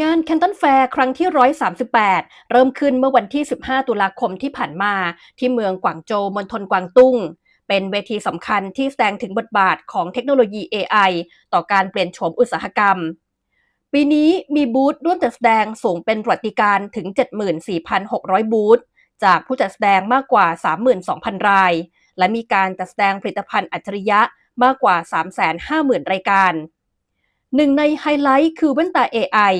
งาน Canton Fair ครั้งที่ 138 เริ่มขึ้นเมื่อวันที่ 15 ตุลาคมที่ผ่านมา ที่เมืองกวางโจวมณฑลกวางตุ้ง เป็นเวทีสำคัญที่แสดงถึงบทบาทของเทคโนโลยี AI ต่อการเปลี่ยนโฉมอุตสาหกรรม ปีนี้มีบูธร่วมจัดแสดงสูงเป็นประวัติการถึง 74,600 บูธ จากผู้จัดแสดงมากกว่า 32,000 ราย และมีการจัดแสดงผลิตภัณฑ์อัจฉริยะมากกว่า 350,000 รายการ หนึ่งในไฮไลท์คือแว่นตา AI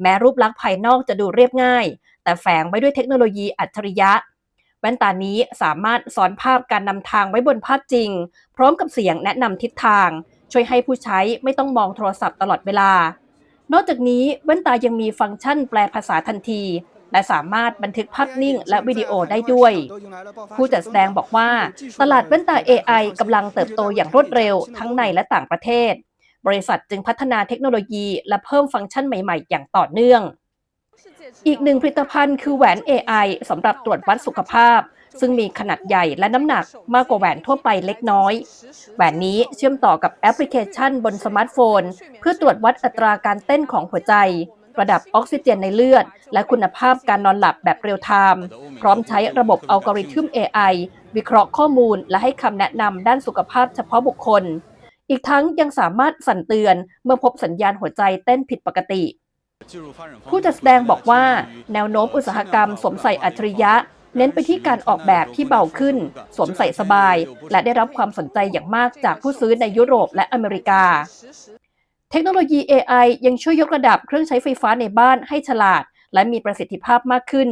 แม้รูปลักษณ์ภายนอกจะดูเรียบง่าย แต่แฝงไว้ด้วยเทคโนโลยีอัจฉริยะ แว่นตานี้สามารถสอนภาพการนำทางไว้บนภาพจริง พร้อมกับเสียงแนะนำทิศทาง ช่วยให้ผู้ใช้ไม่ต้องมองโทรศัพท์ตลอดเวลา นอกจากนี้แว่นตายังมีฟังก์ชันแปลภาษาทันที และสามารถบันทึกภาพนิ่งและวิดีโอได้ด้วย ผู้จัดแสดงบอกว่า ตลาดแว่นตา AI กำลังเติบโตอย่างรวดเร็วทั้งในและต่างประเทศ บริษัทจึงพัฒนาเทคโนโลยี และเพิ่มฟังก์ชันใหม่ๆ อย่างต่อเนื่อง อีกหนึ่งผลิตภัณฑ์คือแหวน AI สำหรับตรวจวัดสุขภาพ ซึ่งมีขนาดใหญ่และน้ำหนักมากกว่าแหวนทั่วไปเล็กน้อย แหวนนี้เชื่อมต่อกับแอปพลิเคชันบนสมาร์ทโฟน เพื่อตรวจวัดอัตราการเต้นของหัวใจระดับออกซิเจนในเลือด และคุณภาพการนอนหลับแบบเรียลไทม์พร้อมใช้ระบบอัลกอริทึม AI วิเคราะห์ข้อมูลและให้คำแนะนำด้านสุขภาพเฉพาะบุคคล อีกทั้งยังสามารถสั่นเตือนเมื่อพบสัญญาณหัวใจเต้นผิดปกติ ผู้จัดแสดงบอกว่าแนวโน้มอุตสาหกรรมสวมใส่อัจฉริยะ เน้นไปที่การออกแบบที่เบาขึ้น สวมใส่สบาย และได้รับความสนใจอย่างมากจากผู้ซื้อในยุโรปและอเมริกา เทคโนโลยี AI ยังช่วยยกระดับเครื่องใช้ไฟฟ้าในบ้านให้ฉลาด และมีประสิทธิภาพมากขึ้น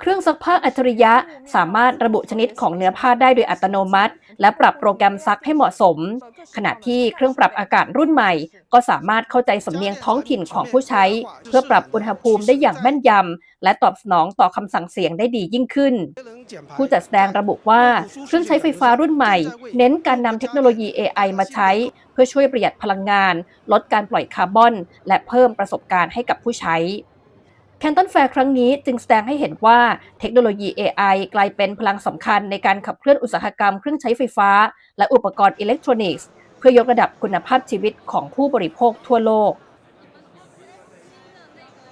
เครื่องซักผ้าอัจฉริยะสามารถระบุชนิดของเนื้อผ้าได้โดยอัตโนมัติ และปรับโปรแกรมซักให้เหมาะสม ขณะที่เครื่องปรับอากาศรุ่นใหม่ ก็สามารถเข้าใจสำเนียงท้องถิ่นของผู้ใช้ เพื่อปรับอุณหภูมิได้อย่างแม่นยำและตอบสนองต่อคำสั่งเสียงได้ดียิ่งขึ้น ผู้จัดแสดงระบุว่าเครื่องใช้ไฟฟ้ารุ่นใหม่ เน้นการนำเทคโนโลยี AI มาใช้ เพื่อช่วยประหยัดพลังงาน ลดการปล่อยคาร์บอน และเพิ่มประสบการณ์ให้กับผู้ใช้ แคนตันแฟร์ครั้งนี้จึงแสดงให้เห็นว่าเทคโนโลยี AI กลายเป็นพลังสำคัญในการขับเคลื่อนอุตสาหกรรมเครื่องใช้ไฟฟ้า และอุปกรณ์อิเล็กทรอนิกส์ เพื่อยกระดับคุณภาพชีวิตของผู้บริโภคทั่วโลก